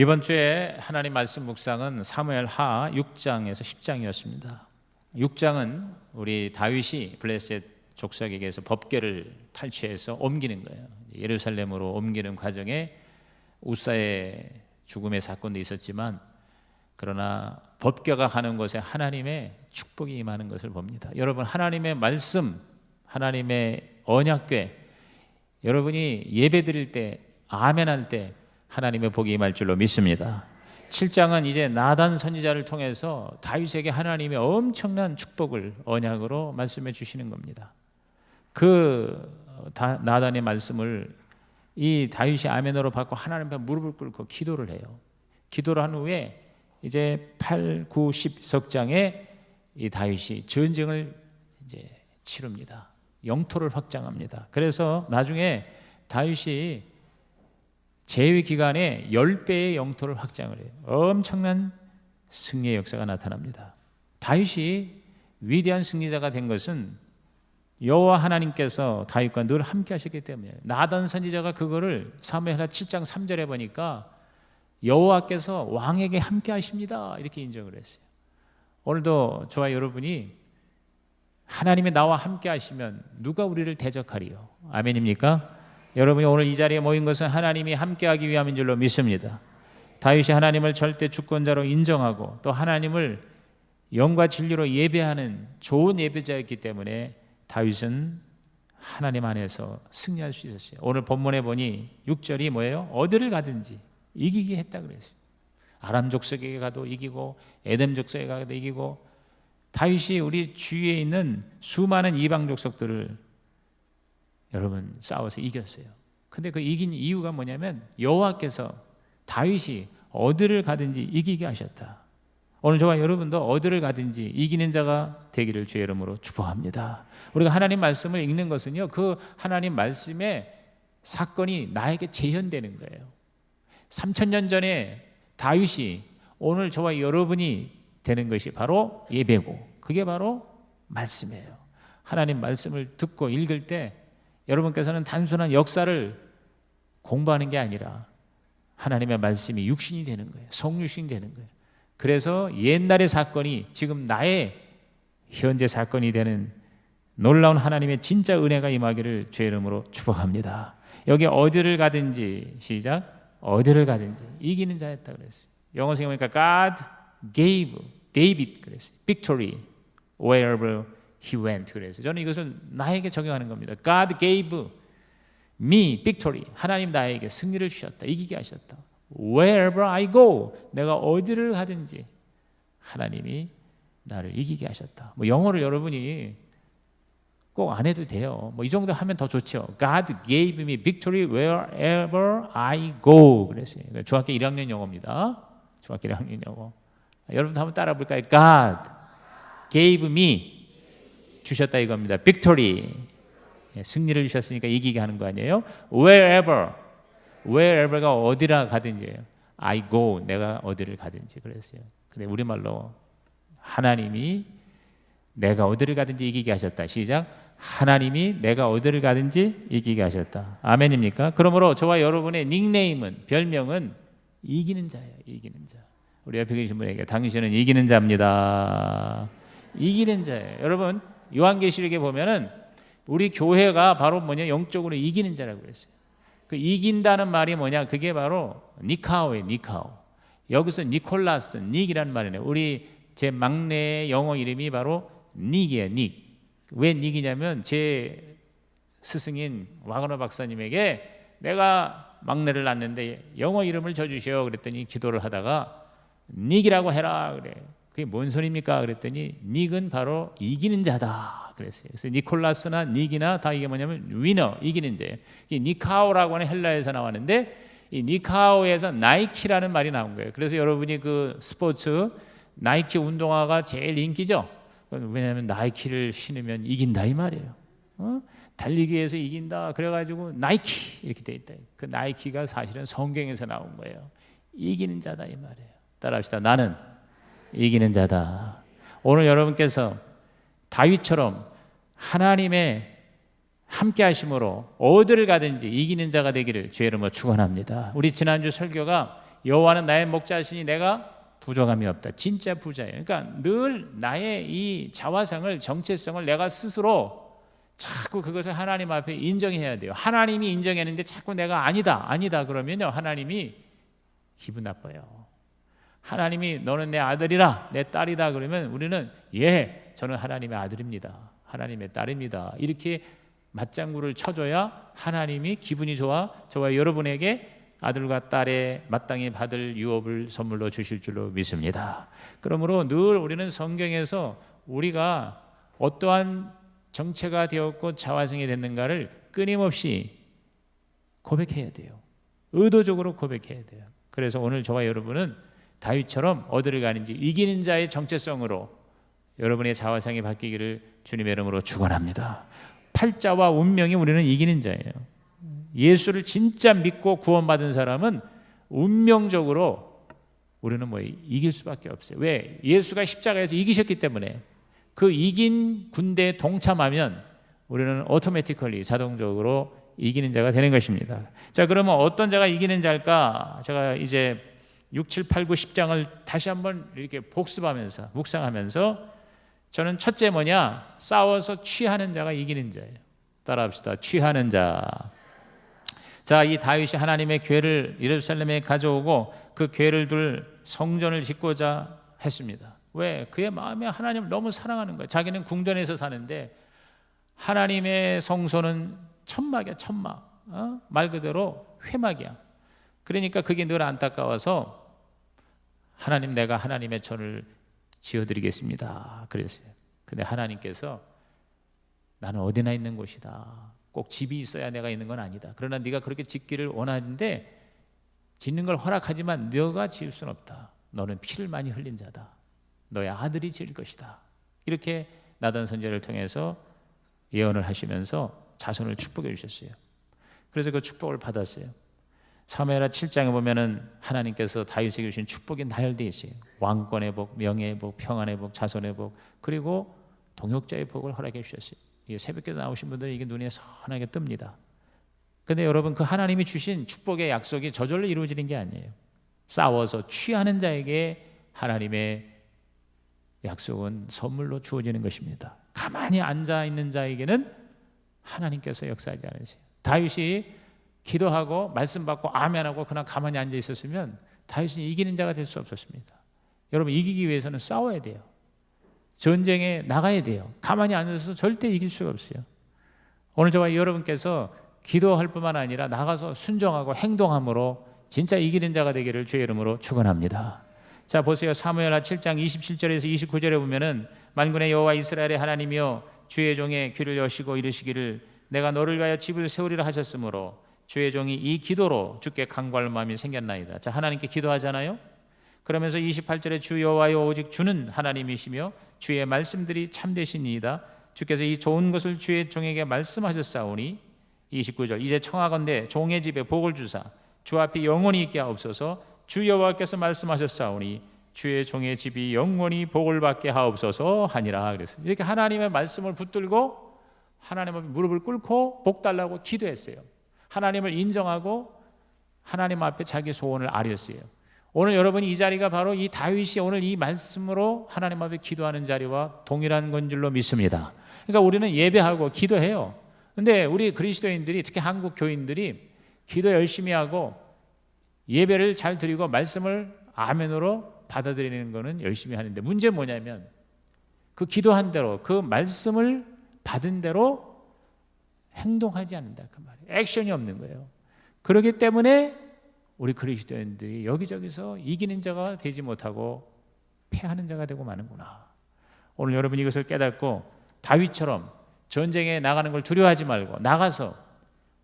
이번 주에 하나님 말씀 묵상은 사무엘 하 6장에서 10장이었습니다. 6장은 우리 다윗이 블레셋 족속에게서 법궤를 탈취해서 옮기는 거예요. 예루살렘으로 옮기는 과정에 우사의 죽음의 사건도 있었지만 그러나 법궤가 가는 곳에 하나님의 축복이 임하는 것을 봅니다. 여러분 하나님의 말씀, 하나님의 언약궤 여러분이 예배 드릴 때 아멘 할때 하나님의 복이 임할 줄로 믿습니다. 7장은 이제 나단 선지자를 통해서 다윗에게 하나님의 엄청난 축복을 언약으로 말씀해 주시는 겁니다. 그 나단의 말씀을 이 다윗이 아멘으로 받고 하나님 앞에 무릎을 꿇고 기도를 해요. 기도를 한 후에 이제 8, 9, 10 석장에 이 다윗이 전쟁을 이제 치릅니다. 영토를 확장합니다. 그래서 나중에 다윗이 제위 기간에 10배의 영토를 확장을 해요. 엄청난 승리의 역사가 나타납니다. 다윗이 위대한 승리자가 된 것은 여호와 하나님께서 다윗과 늘 함께 하셨기 때문에 나단 선지자가 그거를 사무엘하 7장 3절에 보니까 여호와께서 왕에게 함께 하십니다. 이렇게 인정을 했어요. 오늘도 저와 여러분이 하나님이 나와 함께 하시면 누가 우리를 대적하리요? 아멘입니까? 여러분이 오늘 이 자리에 모인 것은 하나님이 함께하기 위함인 줄로 믿습니다. 다윗이 하나님을 절대 주권자로 인정하고 또 하나님을 영과 진리로 예배하는 좋은 예배자였기 때문에 다윗은 하나님 안에서 승리할 수 있었어요. 오늘 본문에 보니 6절이 뭐예요? 어디를 가든지 이기게 했다 그랬어요. 아람 족속에게 가도 이기고 에덴 족속에 가도 이기고 다윗이 우리 주위에 있는 수많은 이방 족속들을 여러분 싸워서 이겼어요. 근데 그 이긴 이유가 뭐냐면 여호와께서 다윗이 어디를 가든지 이기게 하셨다. 오늘 저와 여러분도 어디를 가든지 이기는 자가 되기를 주의 이름으로 축복합니다. 우리가 하나님 말씀을 읽는 것은요. 그 하나님 말씀의 사건이 나에게 재현되는 거예요. 3천 년 전에 다윗이 오늘 저와 여러분이 되는 것이 바로 예배고 그게 바로 말씀이에요. 하나님 말씀을 듣고 읽을 때 여러분께서는 단순한 역사를 공부하는 게 아니라 하나님의 말씀이 육신이 되는 거예요. 성육신이 되는 거예요. 그래서 옛날의 사건이 지금 나의 현재 사건이 되는 놀라운 하나님의 진짜 은혜가 임하기를 주의 이름으로 축복합니다. 여기 어디를 가든지 시작 어디를 가든지 이기는 자였다 그랬어요. 영어 보니까 God gave David 그랬어요. Victory wherever he went 그래서 저는 이것을 나에게 적용하는 겁니다. God gave me victory. 하나님 나에게 승리를 주셨다. 이기게 하셨다. Wherever I go, 내가 어디를 가든지 하나님이 나를 이기게 하셨다. 뭐 영어를 여러분이 꼭 안 해도 돼요. 뭐 이 정도 하면 더 좋죠. God gave me victory wherever I go. 그랬어요. 중학교 1학년 영어입니다. 중학교 1학년 영어. 여러분도 한번 따라 볼까요? God gave me 주셨다 이겁니다. victory. 예, 승리를 주셨으니까 이기게 하는 거 아니에요? wherever. wherever가 어디라 가든지예요. I go. 내가 어디를 가든지 그랬어요. 근데 우리말로 하나님이 내가 어디를 가든지 이기게 하셨다. 시작. 하나님이 내가 어디를 가든지 이기게 하셨다. 아멘입니까? 그러므로 저와 여러분의 닉네임은 별명은 이기는 자예요. 이기는 자. 우리 옆에 계신 분에게 당신은 이기는 자입니다. 이기는 자예요. 여러분 요한계시록에 보면은 우리 교회가 바로 뭐냐 영적으로 이기는 자라고 그랬어요. 그 이긴다는 말이 뭐냐? 그게 바로 니카오예요, 니카오. 여기서 니콜라스, 닉이라는 말이네요. 우리 제 막내 영어 이름이 바로 닉이에요, 닉. 왜 닉이냐면 제 스승인 와그너 박사님에게 내가 막내를 낳는데 영어 이름을 줘주시오 그랬더니 기도를 하다가 닉이라고 해라 그래. 그게 뭔 소리입니까? 그랬더니 닉은 바로 이기는 자다. 그랬어요. 그래서 니콜라스나 닉이나 다 이게 뭐냐면 위너 이기는 자예요. 니카오라고 하는 헬라에서 나왔는데 이 니카오에서 나이키라는 말이 나온 거예요. 그래서 여러분이 그 스포츠 나이키 운동화가 제일 인기죠. 왜냐하면 나이키를 신으면 이긴다 이 말이에요. 어? 달리기에서 이긴다. 그래가지고 나이키 이렇게 돼 있다. 그 나이키가 사실은 성경에서 나온 거예요. 이기는 자다 이 말이에요. 따라합시다. 나는 이기는 자다. 오늘 여러분께서 다윗처럼 하나님의 함께 하심으로 어디를 가든지 이기는 자가 되기를 이름으로 축원합니다. 우리 지난주 설교가 여호와는 나의 목자시니 내가 부족함이 없다. 진짜 부자예요. 그러니까 늘 나의 이 자화상을 정체성을 내가 스스로 자꾸 그것을 하나님 앞에 인정해야 돼요. 하나님이 인정했는데 자꾸 내가 아니다, 아니다 그러면요 하나님이 기분 나빠요. 하나님이 너는 내 아들이라, 내 딸이다 그러면 우리는 예, 저는 하나님의 아들입니다. 하나님의 딸입니다. 이렇게 맞장구를 쳐줘야 하나님이 기분이 좋아 저와 여러분에게 아들과 딸의 마땅히 받을 유업을 선물로 주실 줄로 믿습니다. 그러므로 늘 우리는 성경에서 우리가 어떠한 정체가 되었고 자화성이 됐는가를 끊임없이 고백해야 돼요. 의도적으로 고백해야 돼요. 그래서 오늘 저와 여러분은 다윗처럼 어디를 가는지 이기는 자의 정체성으로 여러분의 자화상이 바뀌기를 주님의 이름으로 축원합니다. 팔자와 운명이 우리는 이기는 자예요. 예수를 진짜 믿고 구원받은 사람은 운명적으로 우리는 뭐 이길 수밖에 없어요. 왜? 예수가 십자가에서 이기셨기 때문에 그 이긴 군대에 동참하면 우리는 오토매티컬리 자동적으로 이기는 자가 되는 것입니다. 자, 그러면 어떤 자가 이기는 자일까? 제가 이제 6, 7, 8, 9, 10장을 다시 한번 이렇게 복습하면서 묵상하면서 저는 첫째 뭐냐? 싸워서 취하는 자가 이기는 자예요. 따라합시다. 취하는 자. 자, 이 다윗이 하나님의 괴를 예루살렘에 가져오고 그 괴를 둘 성전을 짓고자 했습니다. 왜? 그의 마음에 하나님을 너무 사랑하는 거예요. 자기는 궁전에서 사는데 하나님의 성소는 천막이야, 천막. 어? 말 그대로 회막이야. 그러니까 그게 늘 안타까워서 하나님 내가 하나님의 전을 지어드리겠습니다. 그랬어요. 근데 하나님께서 나는 어디나 있는 곳이다. 꼭 집이 있어야 내가 있는 건 아니다. 그러나 네가 그렇게 짓기를 원하는데 짓는 걸 허락하지만 너가 지을 수는 없다. 너는 피를 많이 흘린 자다. 너의 아들이 지을 것이다. 이렇게 나단 선제를 통해서 예언을 하시면서 자손을 축복해 주셨어요. 그래서 그 축복을 받았어요. 사무엘하 7장에 보면은 하나님께서 다윗에게 주신 축복이 나열되어 있어요. 왕권의 복, 명예의 복, 평안의 복, 자손의 복, 그리고 동역자의 복을 허락해 주셨어요. 이게 새벽에 나오신 분들은 이게 눈에 선하게 뜹니다. 근데 여러분 그 하나님이 주신 축복의 약속이 저절로 이루어지는 게 아니에요. 싸워서 취하는 자에게 하나님의 약속은 선물로 주어지는 것입니다. 가만히 앉아 있는 자에게는 하나님께서 역사하지 않으세요. 다윗이 기도하고 말씀 받고 아멘하고 그냥 가만히 앉아 있었으면 다윗은 이기는 자가 될 수 없었습니다. 여러분 이기기 위해서는 싸워야 돼요. 전쟁에 나가야 돼요. 가만히 앉아서 절대 이길 수가 없어요. 오늘 저와 여러분께서 기도할 뿐만 아니라 나가서 순종하고 행동함으로 진짜 이기는 자가 되기를 주의 이름으로 축원합니다. 자 보세요. 사무엘하 7장 27절에서 29절에 보면은 만군의 여호와 이스라엘의 하나님이여 주의 종의 귀를 여시고 이르시기를 내가 너를 위하여 집을 세우리라 하셨으므로 주의 종이 이 기도로 주께 간구할 마음이 생겼나이다. 자 하나님께 기도하잖아요. 그러면서 28절에 주 여호와여 오직 주는 하나님이시며 주의 말씀들이 참되시니이다. 주께서 이 좋은 것을 주의 종에게 말씀하셨사오니 29절 이제 청하건대 종의 집에 복을 주사 주 앞에 영원히 있게 하옵소서 주 여호와께서 말씀하셨사오니 주의 종의 집이 영원히 복을 받게 하옵소서 하니라 그랬어요. 이렇게 하나님의 말씀을 붙들고 하나님 앞에 무릎을 꿇고 복 달라고 기도했어요. 하나님을 인정하고 하나님 앞에 자기 소원을 아렸어요. 오늘 여러분이 이 자리가 바로 이 다윗이 오늘 이 말씀으로 하나님 앞에 기도하는 자리와 동일한 건 줄로 믿습니다. 그러니까 우리는 예배하고 기도해요. 근데 우리 그리스도인들이 특히 한국 교인들이 기도 열심히 하고 예배를 잘 드리고 말씀을 아멘으로 받아들이는 거는 열심히 하는데 문제 뭐냐면 그 기도한 대로 그 말씀을 받은 대로 행동하지 않는다 그 말이에요. 액션이 없는 거예요. 그렇기 때문에 우리 그리스도인들이 여기저기서 이기는 자가 되지 못하고 패하는 자가 되고 마는구나. 오늘 여러분 이것을 깨닫고 다윗처럼 전쟁에 나가는 걸 두려워하지 말고 나가서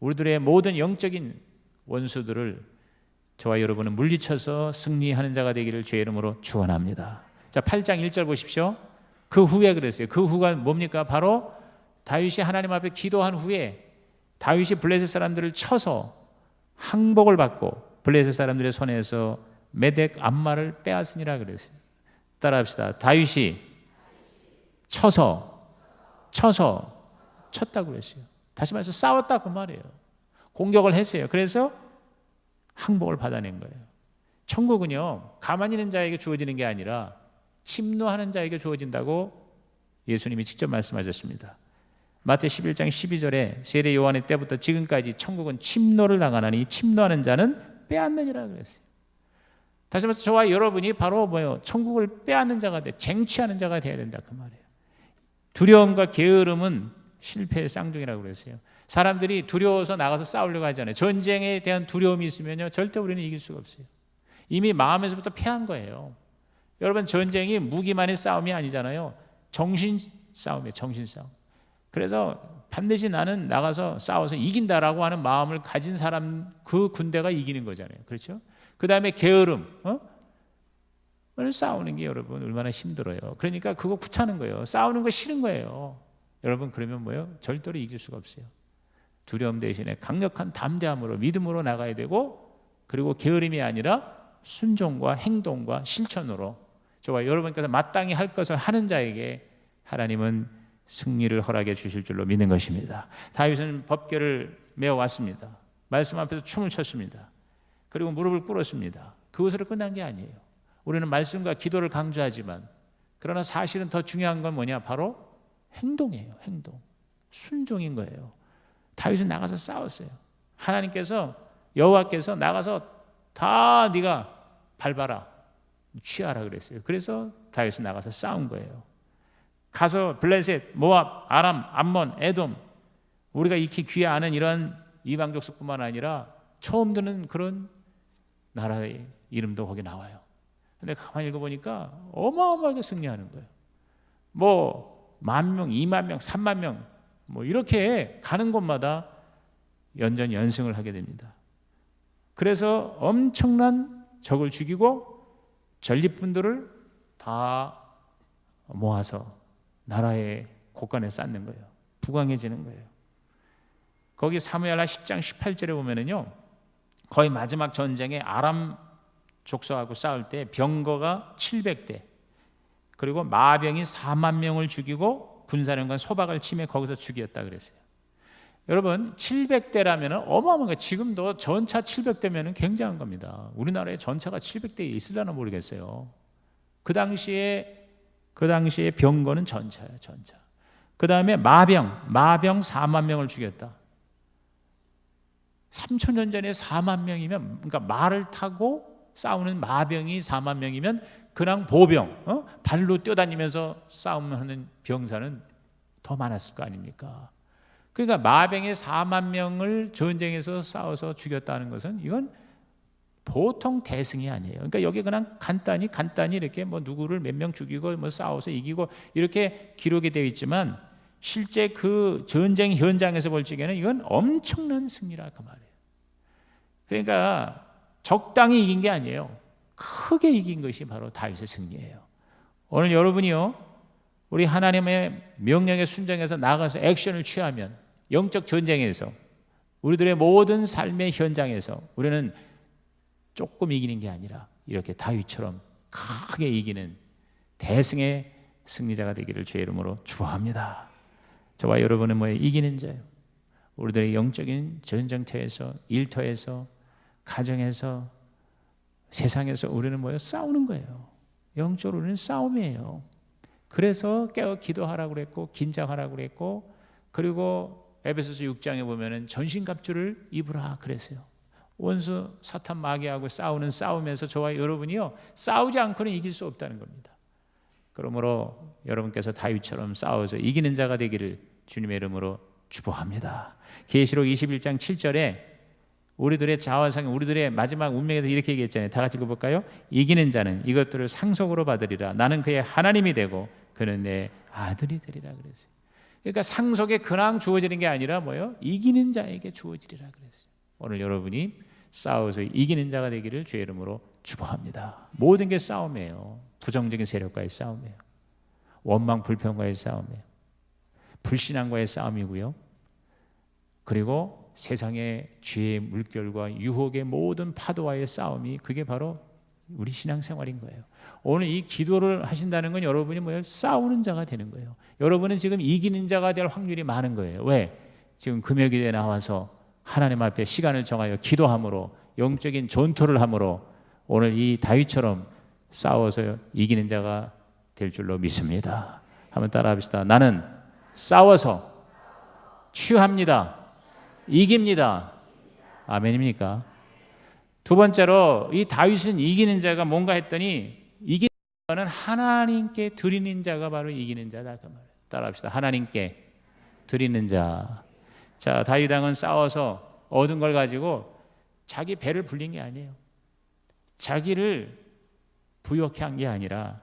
우리들의 모든 영적인 원수들을 저와 여러분은 물리쳐서 승리하는 자가 되기를 주의 이름으로 축원합니다. 자, 8장 1절 보십시오. 그 후에 그랬어요. 그 후가 뭡니까? 바로 다윗이 하나님 앞에 기도한 후에 다윗이 블레셋 사람들을 쳐서 항복을 받고 블레셋 사람들의 손에서 메덱 암마를 빼앗으니라 그랬어요. 따라합시다. 다윗이 쳐서 쳐서 쳤다고 그랬어요. 다시 말해서 싸웠다 그 말이에요. 공격을 했어요. 그래서 항복을 받아낸 거예요. 천국은요 가만히 있는 자에게 주어지는 게 아니라 침노하는 자에게 주어진다고 예수님이 직접 말씀하셨습니다. 마태 11장 12절에 세례 요한의 때부터 지금까지 천국은 침노를 당하나니 침노하는 자는 빼앗느니라 그랬어요. 다시 말해서 저와 여러분이 바로 뭐요? 천국을 빼앗는 자가 돼, 쟁취하는 자가 돼야 된다 그 말이에요. 두려움과 게으름은 실패의 쌍둥이라고 그랬어요. 사람들이 두려워서 나가서 싸우려고 하잖아요. 전쟁에 대한 두려움이 있으면요, 절대 우리는 이길 수가 없어요. 이미 마음에서부터 패한 거예요. 여러분 전쟁이 무기만의 싸움이 아니잖아요. 정신 싸움이에요. 정신 싸움. 그래서 반드시 나는 나가서 싸워서 이긴다라고 하는 마음을 가진 사람 그 군대가 이기는 거잖아요. 그렇죠? 그 다음에 게으름, 어? 싸우는 게 여러분 얼마나 힘들어요. 그러니까 그거 구차는 거예요. 싸우는 거 싫은 거예요. 여러분 그러면 뭐요? 절대로 이길 수가 없어요. 두려움 대신에 강력한 담대함으로 믿음으로 나가야 되고 그리고 게으름이 아니라 순종과 행동과 실천으로 저와 여러분께서 마땅히 할 것을 하는 자에게 하나님은 승리를 허락해 주실 줄로 믿는 것입니다. 다윗은 법궤를 메어 왔습니다. 말씀 앞에서 춤을 췄습니다. 그리고 무릎을 꿇었습니다. 그것으로 끝난 게 아니에요. 우리는 말씀과 기도를 강조하지만 그러나 사실은 더 중요한 건 뭐냐? 바로 행동이에요. 행동. 순종인 거예요. 다윗은 나가서 싸웠어요. 하나님께서 여호와께서 나가서 다 네가 밟아라. 취하라 그랬어요. 그래서 다윗은 나가서 싸운 거예요. 가서 블레셋, 모압, 아람, 암몬, 에돔 우리가 익히 귀에 아는 이런 이방 족속뿐만 아니라 처음 듣는 그런 나라의 이름도 거기 나와요. 근데 가만히 읽어보니까 어마어마하게 승리하는 거예요. 뭐 만 명, 이만 명, 삼만 명, 뭐 이렇게 가는 곳마다 연전 연승을 하게 됩니다. 그래서 엄청난 적을 죽이고 전리품들을 다 모아서 나라의 곳간에 쌓는 거예요. 부강해지는 거예요. 거기 사무엘하 10장 18절에 보면은요. 거의 마지막 전쟁에 아람 족속하고 싸울 때 병거가 700대 그리고 마병이 4만 명을 죽이고 군사령관 소박을 침해 거기서 죽였다 그랬어요. 여러분 700대라면 어마어마한 거 지금도 전차 700대면 굉장한 겁니다. 우리나라에 전차가 700대 있으려나 모르겠어요. 그 당시에 그 당시에 병거는 전차예요, 전차. 그 다음에 마병, 마병 4만 명을 죽였다. 3천 년 전에 4만 명이면, 그러니까 말을 타고 싸우는 마병이 4만 명이면 그냥 보병, 어? 발로 뛰어다니면서 싸움하는 병사는 더 많았을 거 아닙니까? 그러니까 마병의 4만 명을 전쟁에서 싸워서 죽였다는 것은 이건 보통 대승이 아니에요. 그러니까 여기 그냥 간단히 간단히 이렇게 뭐 누구를 몇 명 죽이고 뭐 싸워서 이기고 이렇게 기록이 되어 있지만 실제 그 전쟁 현장에서 볼 적에는 이건 엄청난 승리라 그 말이에요. 그러니까 적당히 이긴 게 아니에요. 크게 이긴 것이 바로 다윗의 승리예요. 오늘 여러분이요. 우리 하나님의 명령에 순종해서 나가서 액션을 취하면 영적 전쟁에서 우리들의 모든 삶의 현장에서 우리는 조금 이기는 게 아니라 이렇게 다윗처럼 크게 이기는 대승의 승리자가 되기를 주의 이름으로 축복합니다. 저와 여러분은 뭐 이기는 자예요. 우리들의 영적인 전쟁터에서 일터에서 가정에서 세상에서 우리는 뭐요 싸우는 거예요. 영적으로 우리는 싸움이에요. 그래서 깨어 기도하라고 그랬고 긴장하라고 그랬고 그리고 에베소서 6장에 보면은 전신 갑주를 입으라 그랬어요. 원수 사탄 마귀하고 싸우는 싸움에서 저와 여러분이요 싸우지 않고는 이길 수 없다는 겁니다. 그러므로 여러분께서 다윗처럼 싸워서 이기는 자가 되기를 주님의 이름으로 축복합니다. 계시록 21장 7절에 우리들의 자화상 우리들의 마지막 운명에서 이렇게 얘기했잖아요. 다 같이 읽어 볼까요? 이기는 자는 이것들을 상속으로 받으리라. 나는 그의 하나님이 되고 그는 내 아들이 되리라 그랬어요. 그러니까 상속의 근황 주어지는 게 아니라 뭐요? 이기는 자에게 주어지리라 그랬어요. 오늘 여러분이 싸워서 이기는 자가 되기를 주의 이름으로 축복합니다. 모든 게 싸움이에요. 부정적인 세력과의 싸움이에요. 원망 불평과의 싸움이에요. 불신앙과의 싸움이고요. 그리고 세상의 죄의 물결과 유혹의 모든 파도와의 싸움이 그게 바로 우리 신앙생활인 거예요. 오늘 이 기도를 하신다는 건 여러분이 뭐예요? 싸우는 자가 되는 거예요. 여러분은 지금 이기는 자가 될 확률이 많은 거예요. 왜? 지금 금요일에 나와서 하나님 앞에 시간을 정하여 기도함으로 영적인 전투를 함으로 오늘 이 다윗처럼 싸워서 이기는 자가 될 줄로 믿습니다. 한번 따라합시다. 나는 싸워서 취합니다. 이깁니다. 아멘입니까? 두 번째로 이 다윗은 이기는 자가 뭔가 했더니 이기는 자는 하나님께 드리는 자가 바로 이기는 자다 그 말. 따라합시다. 하나님께 드리는 자. 자, 다윗 왕은 싸워서 얻은 걸 가지고 자기 배를 불린 게 아니에요. 자기를 부욕해 한 게 아니라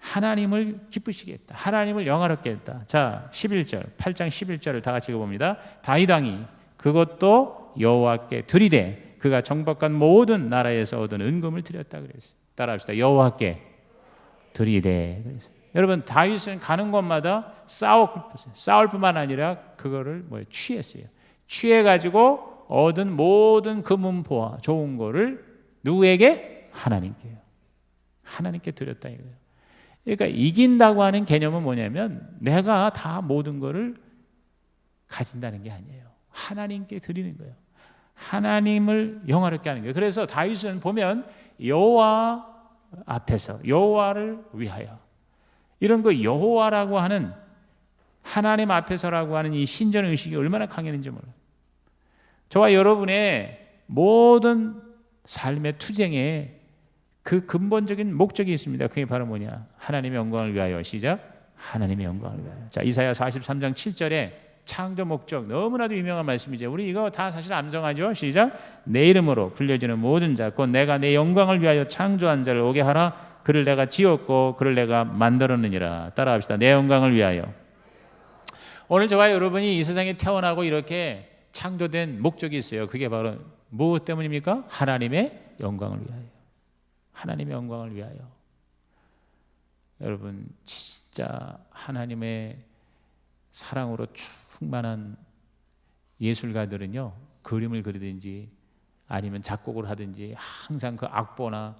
하나님을 기쁘시게 했다. 하나님을 영화롭게 했다. 자, 11절. 8장 11절을 다 같이 읽어 봅니다. 다윗 왕이 그것도 여호와께 드리되 그가 정복한 모든 나라에서 얻은 은금을 드렸다 그랬어요. 따라합시다. 여호와께 드리되 그랬어요. 여러분 다윗은 가는 곳마다 싸웠어요. 싸울 뿐만 아니라 그거를 뭐 취했어요. 취해 가지고 얻은 모든 금은보화 좋은 거를 누구에게 하나님께요. 하나님께 드렸다 이거예요. 그러니까 이긴다고 하는 개념은 뭐냐면 내가 다 모든 거를 가진다는 게 아니에요. 하나님께 드리는 거예요. 하나님을 영화롭게 하는 거예요. 그래서 다윗은 보면 여호와 앞에서 여호와를 위하여 이런 그 여호와라고 하는 하나님 앞에서라고 하는 이 신전 의식이 얼마나 강했는지 몰라요. 저와 여러분의 모든 삶의 투쟁에 그 근본적인 목적이 있습니다. 그게 바로 뭐냐? 하나님의 영광을 위하여 시작. 하나님의 영광을 위하여. 자, 이사야 43장 7절에 창조 목적 너무나도 유명한 말씀이죠. 우리 이거 다 사실 암송하죠. 시작. 내 이름으로 불려지는 모든 자, 곧 내가 내 영광을 위하여 창조한 자를 오게 하라. 그를 내가 지었고 그를 내가 만들었느니라. 따라합시다. 내 영광을 위하여. 오늘 저와 여러분이 이 세상에 태어나고 이렇게 창조된 목적이 있어요. 그게 바로 무엇 때문입니까? 하나님의 영광을 위하여. 하나님의 영광을 위하여. 여러분 진짜 하나님의 사랑으로 충만한 예술가들은요 그림을 그리든지 아니면 작곡을 하든지 항상 그 악보나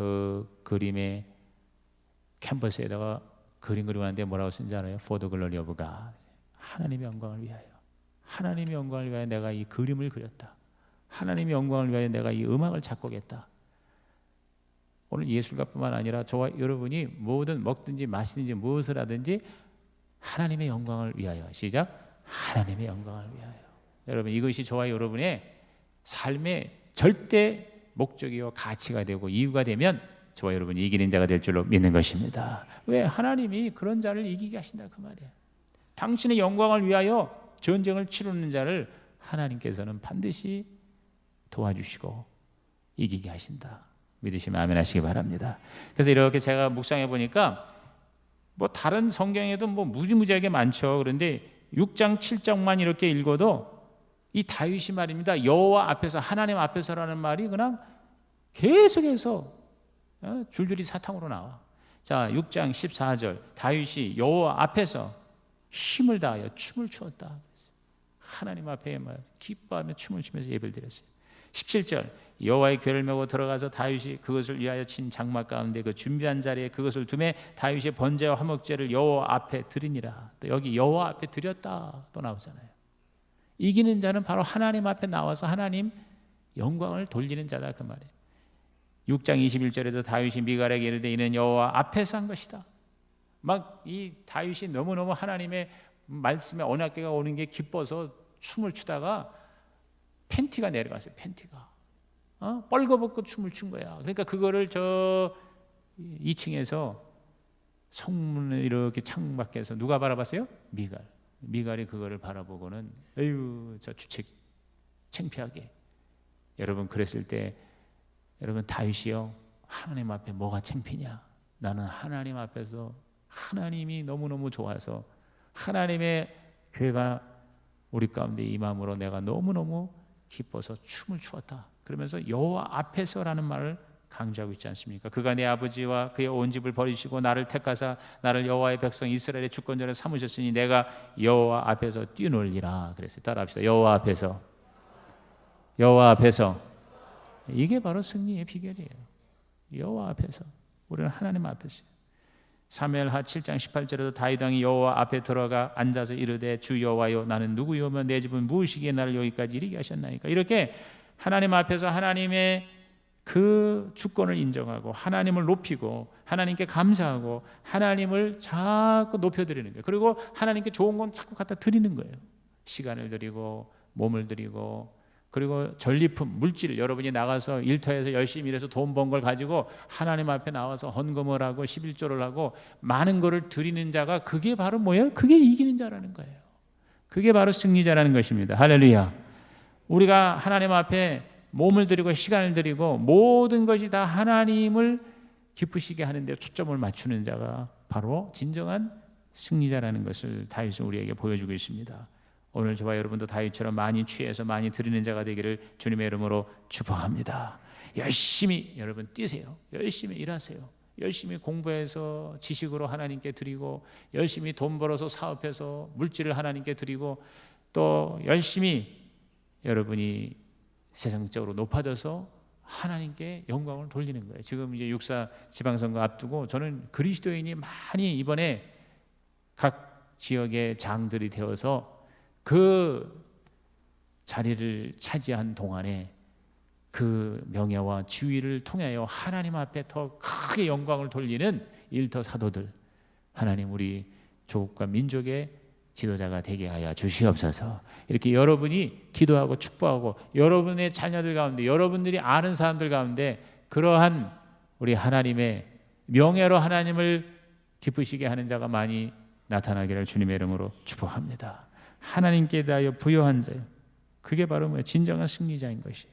그 그림의 캔버스에다가 그림 그리는데 뭐라고 쓴지 알아요? For the glory of God. 하나님의 영광을 위하여. 하나님의 영광을 위하여 내가 이 그림을 그렸다. 하나님의 영광을 위하여 내가 이 음악을 작곡했다. 오늘 예술가뿐만 아니라 저와 여러분이 뭐든 먹든지 마시든지 무엇을 하든지 하나님의 영광을 위하여 시작 하나님의 영광을 위하여 여러분 이것이 저와 여러분의 삶의 절대 목적이요 가치가 되고 이유가 되면 저와 여러분이 이기는 자가 될 줄로 믿는 것입니다. 왜 하나님이 그런 자를 이기게 하신다 그 말이에요. 당신의 영광을 위하여 전쟁을 치르는 자를 하나님께서는 반드시 도와주시고 이기게 하신다. 믿으시면 아멘 하시기 바랍니다. 그래서 이렇게 제가 묵상해 보니까 뭐 다른 성경에도 뭐 무지무지하게 많죠. 그런데 6장 7장만 이렇게 읽어도 이 다윗이 말입니다. 여호와 앞에서 하나님 앞에서라는 말이 그냥 계속해서 어, 줄줄이 사탕으로 나와. 자, 6장 14절 다윗이 여호와 앞에서 힘을 다하여 춤을 추었다. 하나님 앞에 기뻐하며 춤을 추면서 예배를 드렸어요. 17절 여호와의 궤를 메고 들어가서 다윗이 그것을 위하여 친 장막 가운데 그 준비한 자리에 그것을 두매 다윗의 번제와 화목제를 여호와 앞에 드리니라. 또 여기 여호와 앞에 드렸다 또 나오잖아요. 이기는 자는 바로 하나님 앞에 나와서 하나님 영광을 돌리는 자다 그 말이에요. 6장 21절에도 다윗이 미갈에게 이르되 이는 여호와 앞에서 한 것이다. 막 이 다윗이 너무너무 하나님의 말씀에 언약궤가 오는 게 기뻐서 춤을 추다가 팬티가 내려갔어요. 팬티가. 어? 뻘거벗고 춤을 춘 거야. 그러니까 그거를 저 2층에서 성문을 이렇게 창밖에서 누가 바라봤어요? 미갈. 미갈이 그거를 바라보고는 에휴 저 주책 창피하게. 여러분 그랬을 때 여러분 다윗이요 하나님 앞에 뭐가 창피냐? 나는 하나님 앞에서 하나님이 너무 너무 좋아서 하나님의 괴가 우리 가운데 임함으로 내가 너무 너무 기뻐서 춤을 추었다. 그러면서 여호와 앞에서라는 말을 강조하고 있지 않습니까? 그가 내 아버지와 그의 온 집을 버리시고 나를 택하사 나를 여호와의 백성 이스라엘의 주권자를 삼으셨으니 내가 여호와 앞에서 뛰놀리라 그랬어요. 따라합시다. 여호와 앞에서 여호와 앞에서 이게 바로 승리의 비결이에요. 여호와 앞에서 우리는 하나님 앞에서 사무엘하 7장 18절에도 다윗 왕이 여호와 앞에 들어가 앉아서 이르되 주 여호와여 나는 누구요며 내 집은 무엇이기에 나를 여기까지 이르게 하셨나이까 이렇게 하나님 앞에서 하나님의 그 주권을 인정하고 하나님을 높이고 하나님께 감사하고 하나님을 자꾸 높여드리는 거예요. 그리고 하나님께 좋은 건 자꾸 갖다 드리는 거예요. 시간을 드리고 몸을 드리고 그리고 전리품 물질 여러분이 나가서 일터에서 열심히 일해서 돈 번 걸 가지고 하나님 앞에 나와서 헌금을 하고 11조를 하고 많은 거를 드리는 자가 그게 바로 뭐예요? 그게 이기는 자라는 거예요. 그게 바로 승리자라는 것입니다. 할렐루야. 우리가 하나님 앞에 몸을 드리고 시간을 드리고 모든 것이 다 하나님을 기쁘시게 하는 데 초점을 맞추는 자가 바로 진정한 승리자라는 것을 다윗은 우리에게 보여주고 있습니다. 오늘 저와 여러분도 다윗처럼 많이 취해서 많이 드리는 자가 되기를 주님의 이름으로 축복합니다. 열심히 여러분 뛰세요. 열심히 일하세요. 열심히 공부해서 지식으로 하나님께 드리고 열심히 돈 벌어서 사업해서 물질을 하나님께 드리고 또 열심히 여러분이 세상적으로 높아져서 하나님께 영광을 돌리는 거예요. 지금 이제 육사 지방선거 앞두고 저는 그리스도인이 많이 이번에 각 지역의 장들이 되어서 그 자리를 차지한 동안에 그 명예와 주의를 통하여 하나님 앞에 더 크게 영광을 돌리는 일터 사도들 하나님 우리 조국과 민족의 지도자가 되게 하여 주시옵소서. 이렇게 여러분이 기도하고 축복하고 여러분의 자녀들 가운데 여러분들이 아는 사람들 가운데 그러한 우리 하나님의 명예로 하나님을 기쁘시게 하는 자가 많이 나타나기를 주님의 이름으로 축복합니다. 하나님께 대하여 부여한 자요. 그게 바로 뭐예요? 진정한 승리자인 것이에요.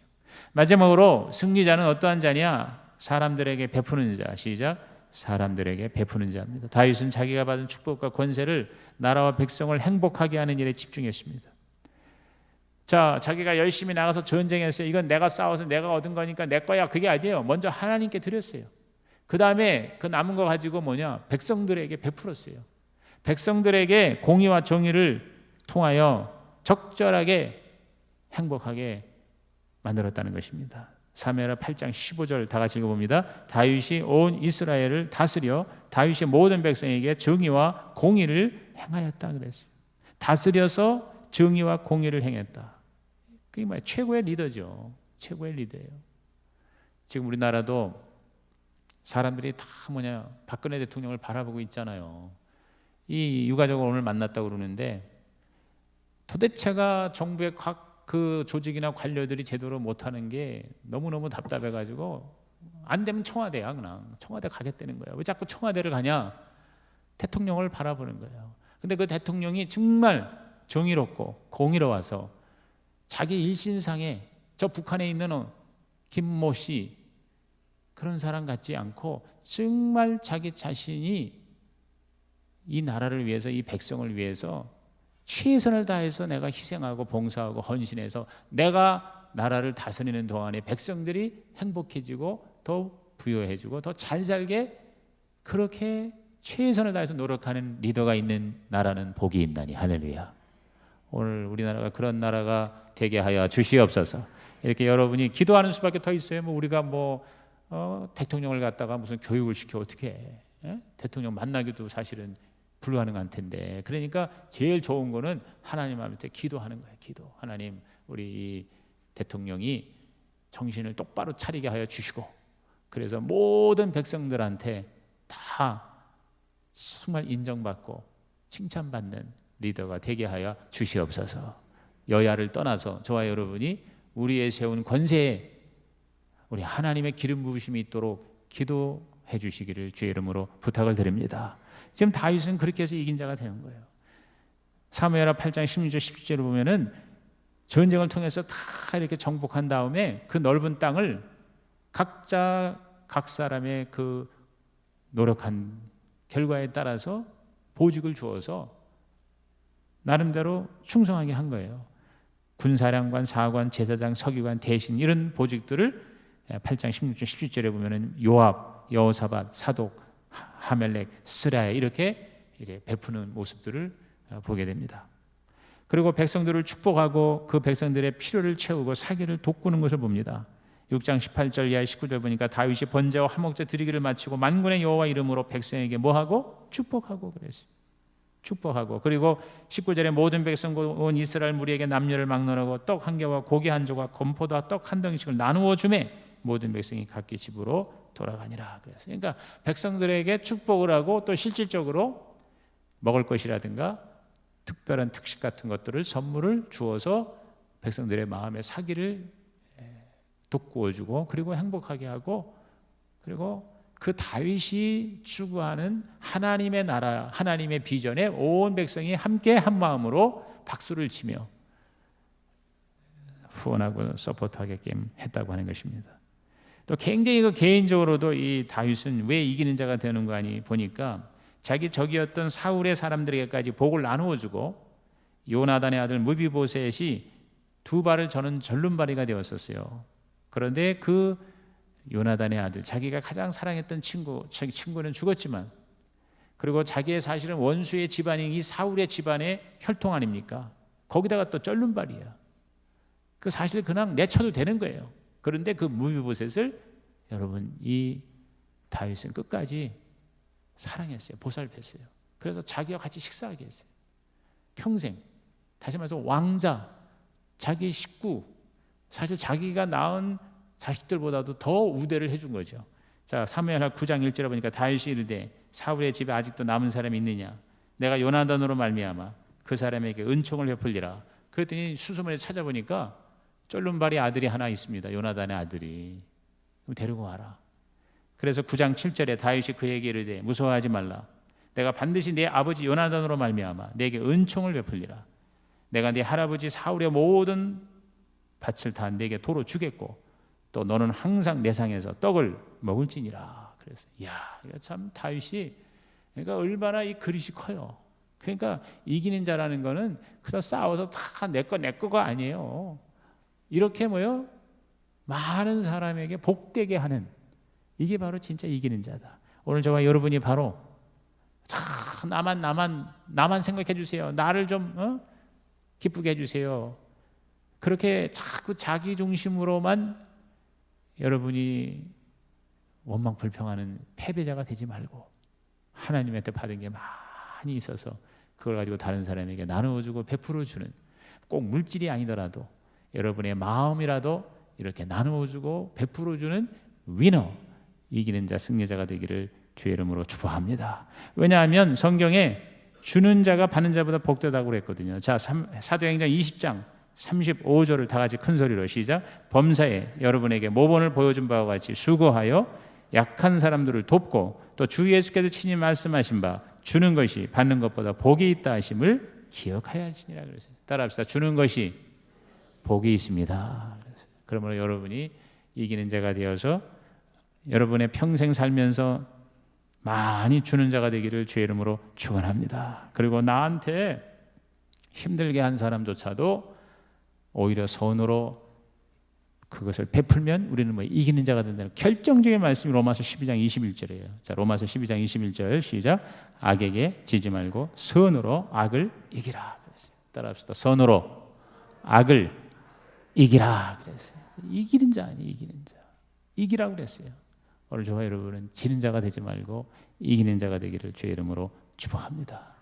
마지막으로 승리자는 어떠한 자냐? 사람들에게 베푸는 자. 시작. 사람들에게 베푸는 자입니다. 다윗은 자기가 받은 축복과 권세를 나라와 백성을 행복하게 하는 일에 집중했습니다. 자, 자기가 열심히 나가서 전쟁했어요. 이건 내가 싸워서 내가 얻은 거니까 내 거야. 그게 아니에요. 먼저 하나님께 드렸어요. 그 다음에 그 남은 거 가지고 뭐냐? 백성들에게 베풀었어요. 백성들에게 공의와 정의를 통하여 적절하게 행복하게 만들었다는 것입니다. 사무엘하 8장 15절 다 같이 읽어봅니다. 다윗이 온 이스라엘을 다스려 다윗이 모든 백성에게 정의와 공의를 행하였다 그랬어요. 다스려서 정의와 공의를 행했다. 그게 뭐야? 최고의 리더죠. 최고의 리더예요. 지금 우리나라도 사람들이 다 뭐냐 박근혜 대통령을 바라보고 있잖아요. 이 유가족을 오늘 만났다고 그러는데 도대체가 정부의 각 그 조직이나 관료들이 제대로 못하는 게 너무너무 답답해가지고 안 되면 청와대야 그냥. 청와대 가겠다는 거야. 왜 자꾸 청와대를 가냐? 대통령을 바라보는 거예요. 근데 그 대통령이 정말 정의롭고 공의로워서 자기 일신상에 저 북한에 있는 김모 씨 그런 사람 같지 않고 정말 자기 자신이 이 나라를 위해서 이 백성을 위해서 최선을 다해서 내가 희생하고 봉사하고 헌신해서 내가 나라를 다스리는 동안에 백성들이 행복해지고 더 부여해지고 더 잘 살게 그렇게 최선을 다해서 노력하는 리더가 있는 나라는 복이 있나니 할렐루야. 오늘 우리나라가 그런 나라가 되게 하여 주시옵소서. 이렇게 여러분이 기도하는 수밖에 더 있어요. 뭐 우리가 뭐 어, 대통령을 갖다가 무슨 교육을 시켜 어떻게 해? 예? 대통령 만나기도 사실은 불가능한 텐데 그러니까 제일 좋은 거는 하나님 앞에 기도하는 거예요. 기도. 하나님 우리 대통령이 정신을 똑바로 차리게 하여 주시고 그래서 모든 백성들한테 다 정말 인정받고 칭찬받는 리더가 되게 하여 주시옵소서. 여야를 떠나서 저와 여러분이 우리의 세운 권세에 우리 하나님의 기름 부으심이 있도록 기도해 주시기를 주의 이름으로 부탁을 드립니다. 지금 다윗은 그렇게 해서 이긴 자가 되는 거예요. 사무엘하 8장 16절 17절을 보면은 전쟁을 통해서 다 이렇게 정복한 다음에 그 넓은 땅을 각자 각 사람의 그 노력한 결과에 따라서 보직을 주어서 나름대로 충성하게 한 거예요. 군사령관, 사관, 제사장, 서기관, 대신 이런 보직들을 8장 16절 17절에 보면은 요압, 여호사밧, 사독, 하멜렉, 스라야 이렇게 이제 베푸는 모습들을 어, 보게 됩니다. 그리고 백성들을 축복하고 그 백성들의 필요를 채우고 사기를 돋구는 것을 봅니다. 6장 18절 이하 19절 보니까 다윗이 번제와 화목제 드리기를 마치고 만군의 여호와 이름으로 백성에게 뭐하고 축복하고 그랬어요. 축복하고 그리고 19절에 모든 백성과 온 이스라엘 무리에게 남녀를 막론하고 떡 한 개와 고기 한 조각 건포도와 떡 한 덩이씩을 나누어 주매 모든 백성이 각기 집으로 돌아가니라 그랬어요. 그러니까 백성들에게 축복을 하고 또 실질적으로 먹을 것이라든가 특별한 특식 같은 것들을 선물을 주어서 백성들의 마음에 사기를 돋구어 주고 그리고 행복하게 하고 그리고 그 다윗이 추구하는 하나님의 나라, 하나님의 비전에 온 백성이 함께 한 마음으로 박수를 치며 후원하고 서포트하게끔 했다고 하는 것입니다. 또 굉장히 그 개인적으로도 이 다윗은 왜 이기는 자가 되는 거 아니 보니까 자기 적이었던 사울의 사람들에게까지 복을 나누어 주고 요나단의 아들 무비보셋이 두 발을 저는 절름발이가 되었었어요. 그런데 그 요나단의 아들 자기가 가장 사랑했던 친구 자기 친구는 죽었지만 그리고 자기의 사실은 원수의 집안인 이 사울의 집안의 혈통 아닙니까? 거기다가 또 쩔른발이야. 그 사실 그냥 내쳐도 되는 거예요. 그런데 그 무비보셋을 여러분 이 다윗은 끝까지 사랑했어요. 보살폈어요. 그래서 자기와 같이 식사하게 했어요. 평생 다시 말해서 왕자 자기 식구 사실 자기가 낳은 자식들보다도 더 우대를 해준 거죠. 자 사무엘하 9장 1절에 보니까 다윗이 이르되 사울의 집에 아직도 남은 사람이 있느냐 내가 요나단으로 말미암아 그 사람에게 은총을 베풀리라 그랬더니 수소문에 찾아보니까 쩔름발이 아들이 하나 있습니다 요나단의 아들이 그럼 데리고 와라 그래서 9장 7절에 다윗이 그에게 이르되 무서워하지 말라 내가 반드시 내 아버지 요나단으로 말미암아 내게 은총을 베풀리라 내가 네 할아버지 사울의 모든 밭을 다 내게 도로 주겠고 또 너는 항상 내 상에서 떡을 먹을지니라. 그래서 야, 이거 참 다윗이 그러니까 얼마나 이 그릇이 커요. 그러니까 이기는 자라는 거는 그저 싸워서 다 내 거 내 거가 아니에요. 이렇게 뭐요? 많은 사람에게 복되게 하는 이게 바로 진짜 이기는 자다. 오늘 저와 여러분이 바로 자, 나만 나만 나만 생각해 주세요. 나를 좀 어? 기쁘게 해 주세요. 그렇게 자꾸 자기 중심으로만 여러분이 원망 불평하는 패배자가 되지 말고 하나님한테 받은 게 많이 있어서 그걸 가지고 다른 사람에게 나누어 주고 베풀어 주는 꼭 물질이 아니더라도 여러분의 마음이라도 이렇게 나누어주고 베풀어주는 위너 이기는 자 승리자가 되기를 주의 이름으로 축복합니다. 왜냐하면 성경에 주는 자가 받는 자보다 복되다고 그랬거든요. 자 사도행전 20장 35절을 다 같이 큰 소리로 시작. 범사에 여러분에게 모본을 보여준 바와 같이 수고하여 약한 사람들을 돕고 또 주 예수께서 친히 말씀하신 바 주는 것이 받는 것보다 복이 있다 하심을 기억하여 할지니라 그랬어요. 따라합시다. 주는 것이 복이 있습니다. 그러므로 여러분이 이기는 자가 되어서 여러분의 평생 살면서 많이 주는 자가 되기를 주의 이름으로 축원합니다. 그리고 나한테 힘들게 한 사람조차도 오히려 선으로 그것을 베풀면 우리는 뭐 이기는 자가 된다는 결정적인 말씀이 로마서 12장 21절이에요. 자, 로마서 12장 21절 시작. 악에게 지지 말고 선으로 악을 이기라 그랬어요. 따라합시다. 선으로 악을 이기라 그랬어요. 이기는 자 아니 이기는 자. 이기라고 그랬어요. 오늘 저와 여러분은 지는 자가 되지 말고 이기는 자가 되기를 주의 이름으로 축복합니다.